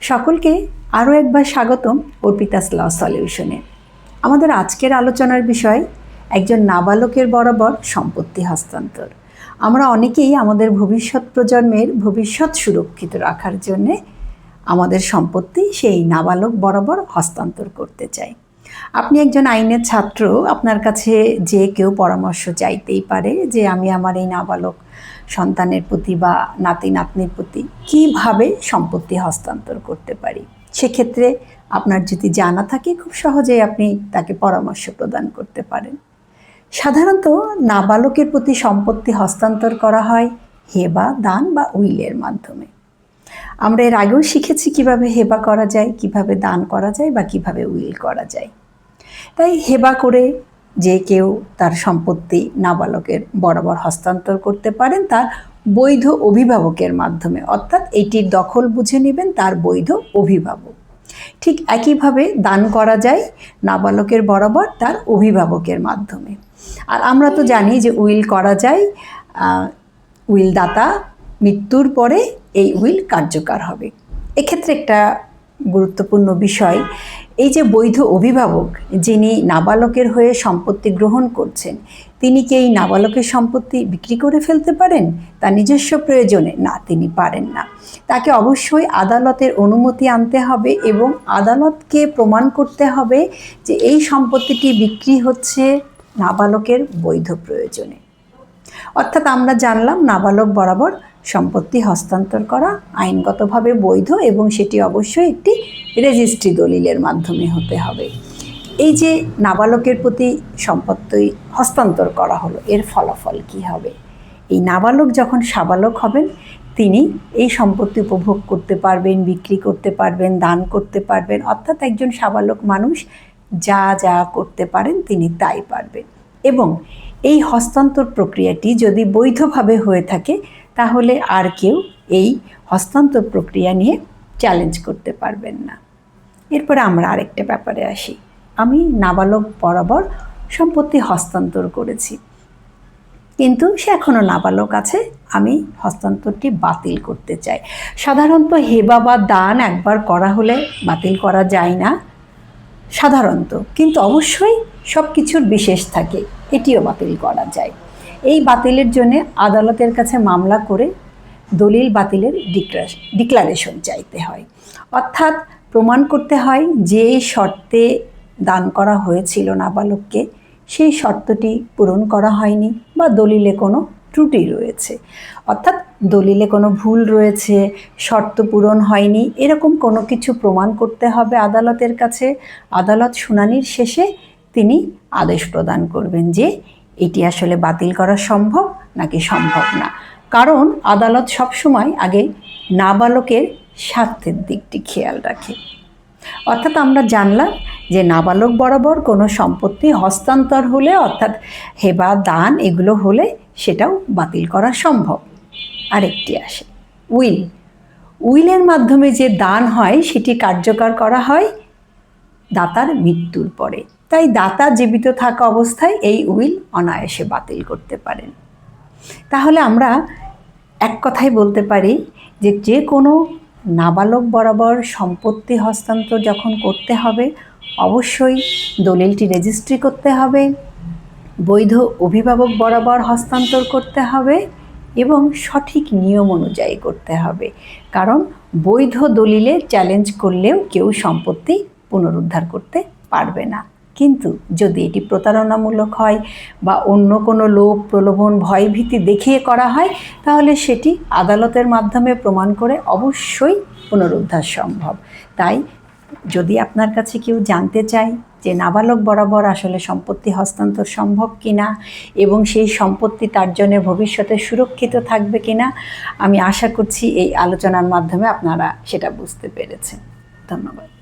সকলকে আরও একবার স্বাগতম অর্পিতাস ল সলিউশনে। আমাদের আজকের আলোচনার বিষয়, একজন নাবালকের বরাবর সম্পত্তি হস্তান্তর। আমরা অনেকেই আমাদের ভবিষ্যৎ প্রজন্মের ভবিষ্যৎ সুরক্ষিত রাখার জন্যে আমাদের সম্পত্তি সেই নাবালক বরাবর হস্তান্তর করতে চাই। আপনি একজন আইনের ছাত্র, আপনার কাছে যে কেউ পরামর্শ চাইতেই পারে যে আমি আমার এই নাবালক সন্তানের প্রতি বা নাতি নাতনির প্রতি কীভাবে সম্পত্তি হস্তান্তর করতে পারি? সেক্ষেত্রে আপনার যদি জানা থাকে, খুব সহজেই আপনি তাকে পরামর্শ প্রদান করতে পারেন। সাধারণত নাবালকের প্রতি সম্পত্তি হস্তান্তর করা হয় হেবা, দান বা উইলের মাধ্যমে। আমরা এর আগেও শিখেছি কীভাবে হেবা করা যায়, কীভাবে দান করা যায় বা কীভাবে উইল করা যায়। তাই হেবা করে যে কেউ তার সম্পত্তি নাবালকের বরাবর হস্তান্তর করতে পারেন, তার বৈধ অভিভাবকের মাধ্যমে। অর্থাৎ এটির দখল বুঝে নেবেন তার বৈধ অভিভাবক। ঠিক একইভাবে দান করা যায় নাবালকের বরাবর তার অভিভাবকের মাধ্যমে। আর আমরা তো জানি যে উইল করা যায় উইল দাতা মৃত্যুর পরে এই উইল কার্যকর হবে। এক্ষেত্রে একটা গুরুত্বপূর্ণ বিষয়, এই যে বৈধ অভিভাবক যিনি নাবালকের হয়ে সম্পত্তি গ্রহণ করছেন, তিনি কি এই নাবালকের সম্পত্তি বিক্রি করে ফেলতে পারেন? তার নিজস্ব প্রয়োজনে? না, তিনি পারেন না। তাকে অবশ্যই আদালতের অনুমতি আনতে হবে এবং আদালতকে প্রমাণ করতে হবে যে এই সম্পত্তিটি বিক্রি হচ্ছে নাবালকের বৈধ প্রয়োজনে। অর্থাৎ আমরা জানলাম নাবালক বরাবর সম্পত্তি হস্তান্তর করা আইনগতভাবে বৈধ এবং সেটি অবশ্যই একটি রেজিস্ট্রি দলিলের মাধ্যমে হতে হবে। এই যে নাবালকের প্রতি সম্পত্তি হস্তান্তর করা হলো, এর ফলাফল কি হবে? এই নাবালক যখন সাবালক হবেন, তিনি এই সম্পত্তি উপভোগ করতে পারবেন, বিক্রি করতে পারবেন, দান করতে পারবেন, অর্থাৎ একজন সাবালক মানুষ যা যা করতে পারেন তিনি তাই পারবেন। এবং এই হস্তান্তর প্রক্রিয়াটি যদি বৈধভাবে হয়ে থাকে তাহলে আর কেউ এই হস্তান্তর প্রক্রিয়া নিয়ে চ্যালেঞ্জ করতে পারবেন না। এরপরে আমরা আরেকটা ব্যাপারে আসি। আমি নাবালক বরাবর সম্পত্তি হস্তান্তর করেছি। কিন্তু সে এখনও নাবালক আছে, আমি হস্তান্তরটি বাতিল করতে চাই। সাধারণত হেবা বা দান একবার করা হলে বাতিল করা যায় না, সাধারণত। কিন্তু অবশ্যই সব কিছুর বিশেষ থাকে, এটিও বাতিল করা যায়। এই বাতিলের জন্য আদালতের কাছে মামলা করে দলিল বাতিলের ডিক্লারেশন চাইতে হয়। অর্থাৎ প্রমাণ করতে হয় যে শর্তে দান করা হয়েছিল নাবালককে, সেই শর্তটি পূরণ করা হয়নি বা দলিলে কোনো ত্রুটি রয়েছে। অর্থাৎ দলিলে কোনো ভুল রয়েছে, শর্ত পূরণ হয়নি, এরকম কোনো কিছু প্রমাণ করতে হবে আদালতের কাছে। আদালত শুনানির শেষে তিনি আদেশ প্রদান করবেন যে এটি আসলে বাতিল করা সম্ভব নাকি সম্ভব না? কারণ আদালত সবসময় আগে নাবালকের স্বার্থের দিকটি খেয়াল রাখে। অর্থাৎ আমরা জানলাম যে নাবালক বরাবর কোনো সম্পত্তি হস্তান্তর হলে, অর্থাৎ হেবা, দান এগুলো হলে সেটাও বাতিল করা সম্ভব। আরেকটি আসে, উইল। উইলের মাধ্যমে যে দান হয়, সেটি কার্যকর করা হয় দাতার মৃত্যুর পরে। তাই দাতা জীবিত থাকা অবস্থায় এই উইল অনায়াসে বাতিল করতে পারেন। তাহলে আমরা এক কথাই বলতে পারি যে যে কোনো নাবালক বরাবর সম্পত্তি হস্তান্তর যখন করতে হবে, অবশ্যই দলিলটি রেজিস্ট্রি করতে হবে, বৈধ অভিভাবক বরাবর হস্তান্তর করতে হবে এবং সঠিক নিয়ম অনুযায়ী করতে হবে। কারণ বৈধ দলিলে চ্যালেঞ্জ করলেও কেউ সম্পত্তি পুনরুদ্ধার করতে পারবে না। কিন্তু যদি এটি প্রতারণামূলক হয় বা অন্য কোনো লোভ, প্রলোভন, ভয়ভীতি দেখিয়ে করা হয়, তাহলে সেটি আদালতের মাধ্যমে প্রমাণ করে অবশ্যই পুনরুদ্ধার সম্ভব। তাই যদি আপনার কাছে কেউ জানতে চায় যে নাবালক বরাবর আসলে সম্পত্তি হস্তান্তর সম্ভব কিনা এবং সেই সম্পত্তি তার জন্য ভবিষ্যতে সুরক্ষিত থাকবে কিনা, আমি আশা করছি এই আলোচনার মাধ্যমে আপনারা সেটা বুঝতে পেরেছেন। ধন্যবাদ।